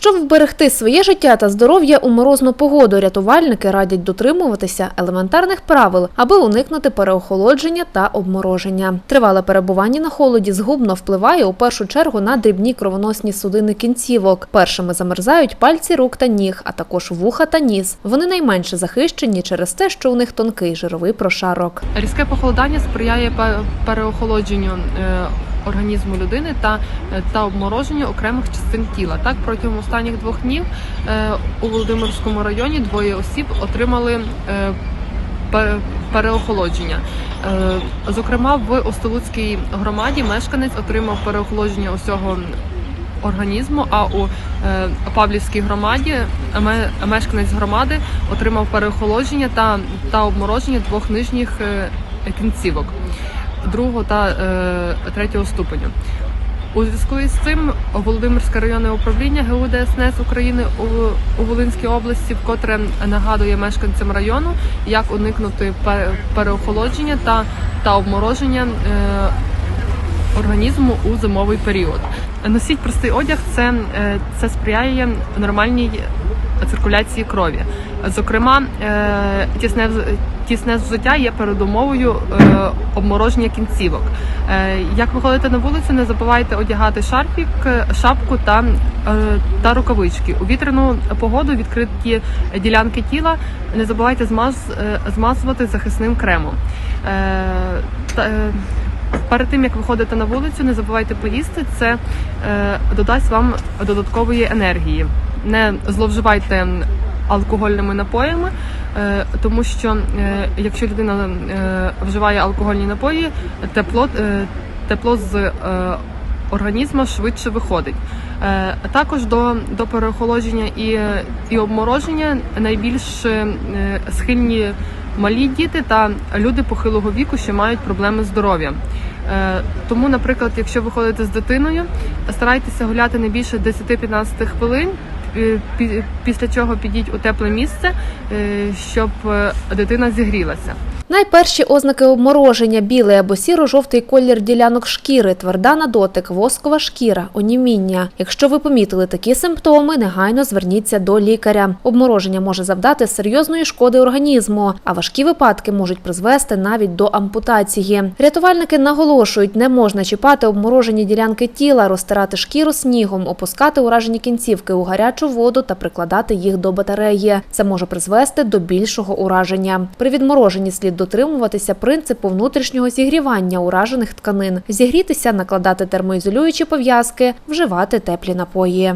Щоб вберегти своє життя та здоров'я у морозну погоду, рятувальники радять дотримуватися елементарних правил, аби уникнути переохолодження та обмороження. Тривале перебування на холоді згубно впливає у першу чергу на дрібні кровоносні судини кінцівок. Першими замерзають пальці рук та ніг, а також вуха та ніс. Вони найменше захищені через те, що у них тонкий жировий прошарок. Різке похолодання сприяє пе- переохолодженню е, організму людини та, е, та обмороженню окремих частин тіла. Так, протягом останніх двох днів е, у Володимирському районі двоє осіб отримали е, переохолодження. Зокрема, в Остолуцькій громаді мешканець отримав переохолодження усього організму, а у е, Павлівській громаді ме- мешканець громади отримав переохолодження та, та обмороження двох нижніх е, кінцівок другого та е, третього ступеню. У зв'язку із цим Володимирське районне управління ГУ ДСНС України у, Волинській області вкотре нагадує мешканцям району, як уникнути пе- переохолодження та, та обмороження е, організму у зимовий період. Носіть простий одяг це, е, це сприяє нормальній циркуляції крові. Зокрема, е, тісне, тісне взуття є передумовою е, обмороження кінцівок. Е, Як виходите на вулицю, не забувайте одягати шарфік, шапку та, та рукавички. У вітряну погоду відкриті ділянки тіла. Не забувайте змаз, змазувати захисним кремом. Перед тим як виходите на вулицю, не забувайте поїсти. Це додасть вам додаткової енергії. Не зловживайте алкогольними напоями, е, тому що е, якщо людина е, вживає алкогольні напої, тепло, тепло з організму швидше виходить. Також до, до переохолодження і, і обмороження найбільш схильні малі діти та люди похилого віку, що мають проблеми з здоров'ям. Е, Тому, наприклад, якщо ви ходите з дитиною, старайтеся гуляти не більше 10-15 хвилин. Е, пі- Після чого підіть у тепле місце, е, щоб е, дитина зігрілася. Найперші ознаки обмороження білий або сіро-жовтий колір ділянок шкіри, тверда на дотик, воскова шкіра, оніміння. Якщо ви помітили такі симптоми, негайно зверніться до лікаря. Обмороження може завдати серйозної шкоди організму, а важкі випадки можуть призвести навіть до ампутації. Рятувальники наголошують, не можна чіпати обморожені ділянки тіла, розтирати шкіру снігом, опускати уражені кінцівки у гарячу воду та прикладати їх до батареї. Це може призвести до більшого ураження. При відмороженні слід дотримуватися принципу внутрішнього зігрівання уражених тканин, зігрітися, накладати термоізолюючі пов'язки, вживати теплі напої.